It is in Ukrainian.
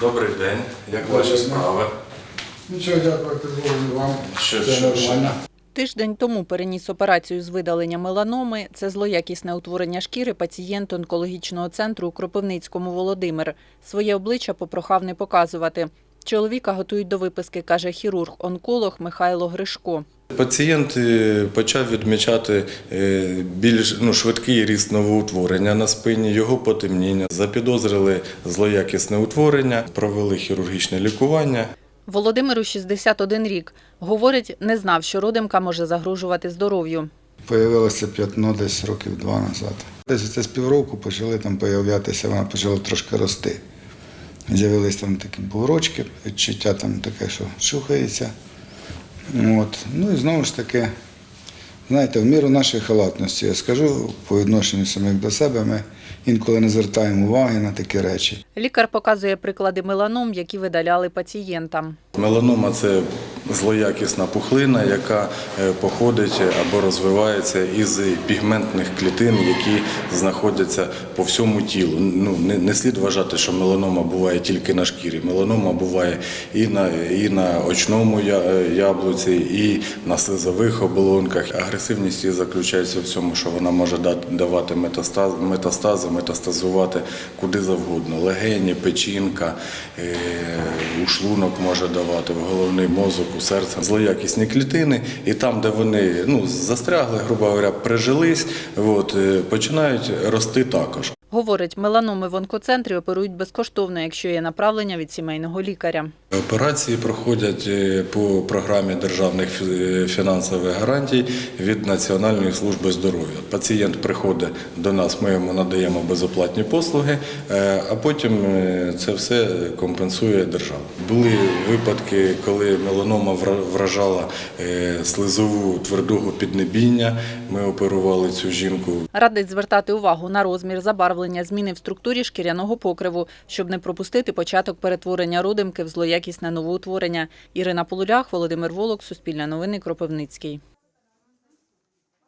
Добрий день. Як ваші Добрий. справи? Нічого дякувати Богу вам. Що- Це що- що? нормально. Тиждень тому переніс операцію з видалення меланоми. Це злоякісне утворення шкіри пацієнт онкологічного центру у Кропивницькому Володимир. Своє обличчя попрохав не показувати. Чоловіка готують до виписки, каже хірург-онколог Михайло Гришко. Пацієнт е, почав відмічати е, більш ну, швидкий ріст новоутворення на спині, його потемніння. Запідозрили злоякісне утворення, провели хірургічне лікування. Володимиру 61 рік. Говорить, не знав, що родимка може загрожувати здоров'ю. Появилося п'ятно десь років два назад. Десь це з півроку почали там появлятися, вона почала трошки рости. З'явились там такі бугорочки, відчуття там таке, що чухається. От. Ну і знову ж таки, знаєте, в міру нашої халатності, я скажу по відношенню самих до себе, ми інколи не звертаємо уваги на такі речі. Лікар показує приклади меланом, які видаляли пацієнтам. Меланома це злоякісна пухлина, яка е, походить або розвивається із пігментних клітин, які знаходяться по всьому тілу. Ну не, не слід вважати, що меланома буває тільки на шкірі. Меланома буває і на і на очному е, яблуці, і на слизових оболонках. Агресивність її заключається в цьому, що вона може давати метастаз, метастази, метастазувати куди завгодно. Легені, печінка, е, у шлунок може давати, в головний мозок, у серце. Злоякісні клітини, і там, де вони ну, застрягли, грубо говоря, прижились, от, е, починають рости також. Говорить, меланоми в онкоцентрі оперують безкоштовно, якщо є направлення від сімейного лікаря. Операції проходять е, по програмі державних фінансових гарантій від Національної служби здоров'я. Пацієнт приходить до нас, ми йому надаємо безоплатні послуги, е, а потім е, це все компенсує держава. Були випадки, коли меланома вражала е, слизову твердого піднебіння. Ми оперували цю жінку. Радить звертати увагу на розмір, забарвлення, зміни в структурі шкіряного покриву, щоб не пропустити початок перетворення родимки в злоякісне новоутворення. Ірина Полулях, Володимир Волок, Суспільне новини, Кропивницький.